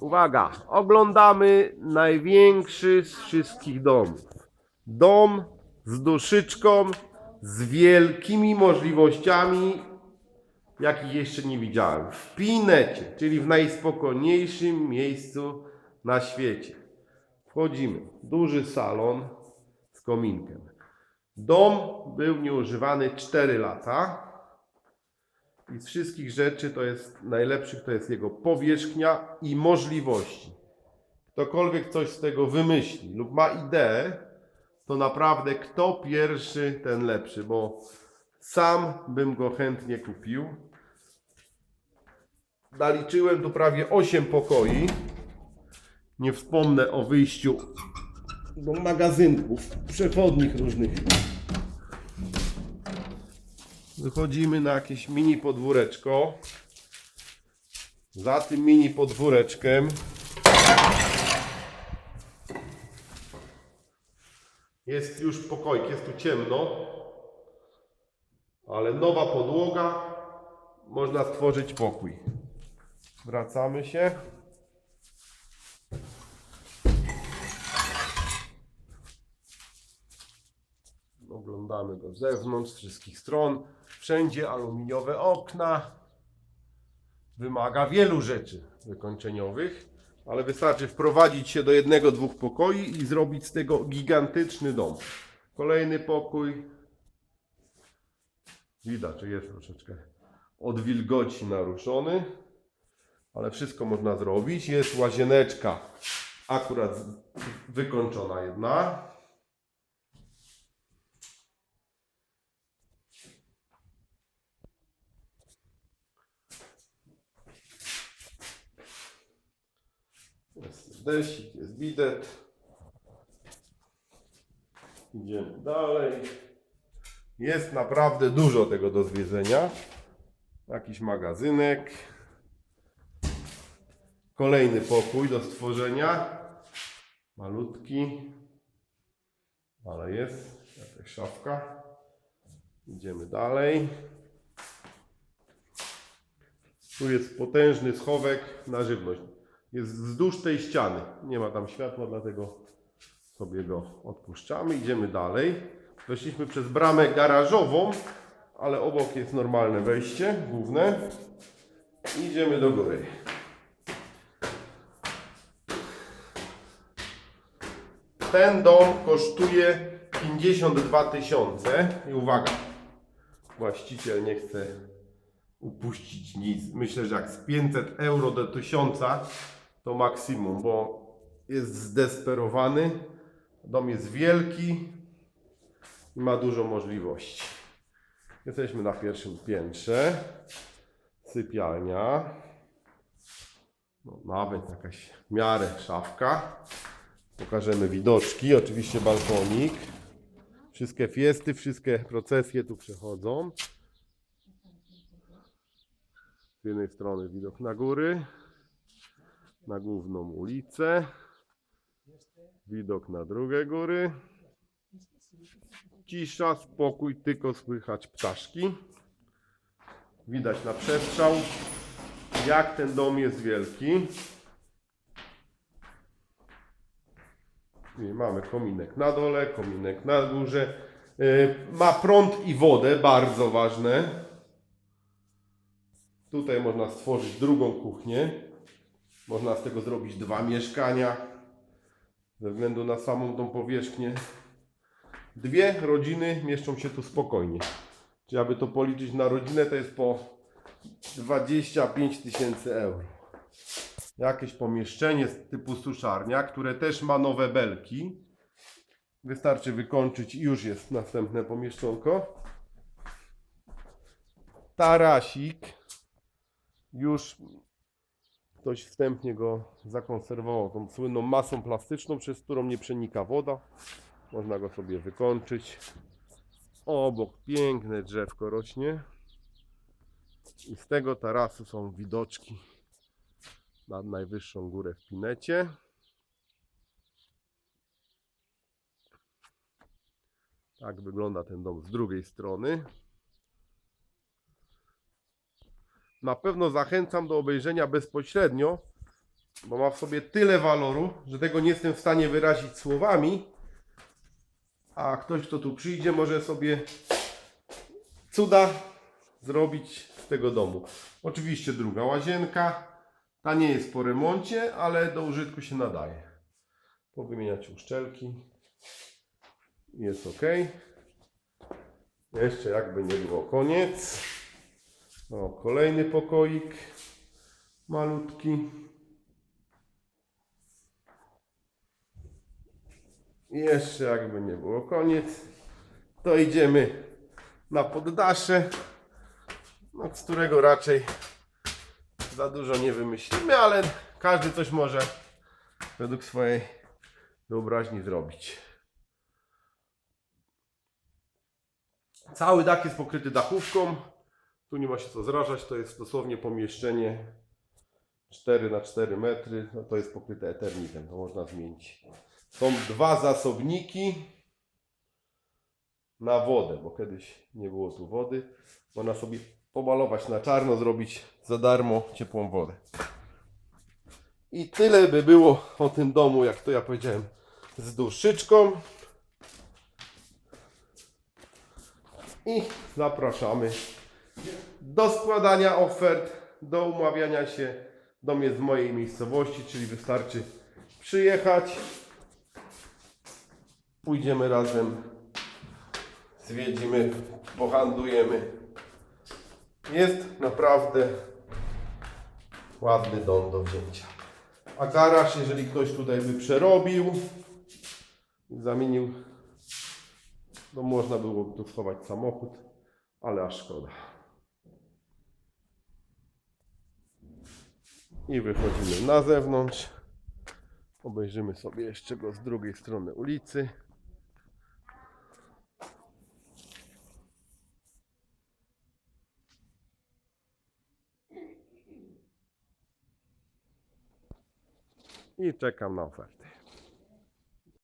Uwaga, oglądamy największy z wszystkich domów. Dom z duszyczką, z wielkimi możliwościami, jakich jeszcze nie widziałem. W Pinecie, czyli w najspokojniejszym miejscu na świecie. Wchodzimy. Duży salon z kominkiem. Dom był nieużywany 4 lata. I z wszystkich rzeczy to jest najlepszych to jest jego powierzchnia i możliwości. Ktokolwiek coś z tego wymyśli lub ma ideę, to naprawdę kto pierwszy, ten lepszy, bo sam bym go chętnie kupił. Naliczyłem tu prawie 8 pokoi. Nie wspomnę o wyjściu do magazynków, przechodnich różnych. Wychodzimy na jakieś mini podwóreczko. Za tym mini podwóreczkiem jest już pokoik, jest tu ciemno, ale nowa podłoga, można stworzyć pokój. Wracamy się. Oglądamy go z zewnątrz, z wszystkich stron. Wszędzie aluminiowe okna. Wymaga wielu rzeczy wykończeniowych, ale wystarczy wprowadzić się do jednego, dwóch pokoi i zrobić z tego gigantyczny dom. Kolejny pokój. Widać, jest troszeczkę od wilgoci naruszony, ale wszystko można zrobić. Jest łazieneczka akurat wykończona jedna. Jest desik, jest bidet. Idziemy dalej. Jest naprawdę dużo tego do zwiedzenia. Jakiś magazynek. Kolejny pokój do stworzenia. Malutki. Ale jest. Jakaś szafka. Idziemy dalej. Tu jest potężny schowek na żywność. Jest wzdłuż tej ściany. Nie ma tam światła, dlatego sobie go odpuszczamy. Idziemy dalej. Weszliśmy przez bramę garażową, ale obok jest normalne wejście główne. Idziemy do góry. Ten dom kosztuje 52 tysiące. I uwaga, właściciel nie chce upuścić nic. Myślę, że jak z 500 euro do 1000 to maksimum, bo jest zdesperowany. Dom jest wielki i ma dużo możliwości. Jesteśmy na pierwszym piętrze. Sypialnia. No, nawet jakaś w miarę szafka. Pokażemy widoczki, oczywiście balkonik. Wszystkie fiesty, wszystkie procesje tu przechodzą. Z jednej strony widok na góry, na główną ulicę, widok na drugie góry. Cisza, spokój, tylko słychać ptaszki. Widać na przestrzał, jak ten dom jest wielki. I mamy kominek na dole, kominek na górze. Yy, Ma prąd i wodę, bardzo ważne. Tutaj można stworzyć drugą kuchnię. Można z tego zrobić dwa mieszkania. Ze względu na samą tą powierzchnię. Dwie rodziny mieszczą się tu spokojnie. Czyli aby to policzyć na rodzinę, to jest po 25 tysięcy euro. Jakieś pomieszczenie typu suszarnia, które też ma nowe belki. Wystarczy wykończyć i już jest następne pomieszczonko. Tarasik. Już ktoś wstępnie go zakonserwował tą słynną masą plastyczną, przez którą nie przenika woda. Można go sobie wykończyć. Obok piękne drzewko rośnie. I z tego tarasu są widoczki na najwyższą górę w Pinecie. Tak wygląda ten dom z drugiej strony. Na pewno zachęcam do obejrzenia bezpośrednio, bo ma w sobie tyle waloru, że tego nie jestem w stanie wyrazić słowami. A ktoś, kto tu przyjdzie, może sobie cuda zrobić z tego domu. Oczywiście druga łazienka. Ta nie jest po remoncie, ale do użytku się nadaje. Powymieniać uszczelki. Jest ok. Jeszcze jakby nie było koniec. O, kolejny pokoik. Malutki. Jeszcze jakby nie było koniec. To idziemy na poddasze, no, z którego raczej za dużo nie wymyślimy, ale każdy coś może według swojej wyobraźni zrobić. Cały dach jest pokryty dachówką. Tu nie ma się co zrażać, to jest dosłownie pomieszczenie 4 na 4 metry. No to jest pokryte eternitem, to można zmienić. Są dwa zasobniki na wodę, bo kiedyś nie było tu wody. Można sobie pomalować na czarno, zrobić za darmo ciepłą wodę. I tyle by było o tym domu, jak to ja powiedziałem, z duszyczką. I zapraszamy do składania ofert, do umawiania się. Dom jest w mojej miejscowości, czyli wystarczy przyjechać. Pójdziemy razem, zwiedzimy, pohandlujemy. Jest naprawdę ładny dom do wzięcia. A garaż, jeżeli ktoś tutaj by przerobił, zamienił, to można byłoby tu schować samochód, ale aż szkoda. I wychodzimy na zewnątrz. Obejrzymy sobie jeszcze go z drugiej strony ulicy. I czekam na ofertę.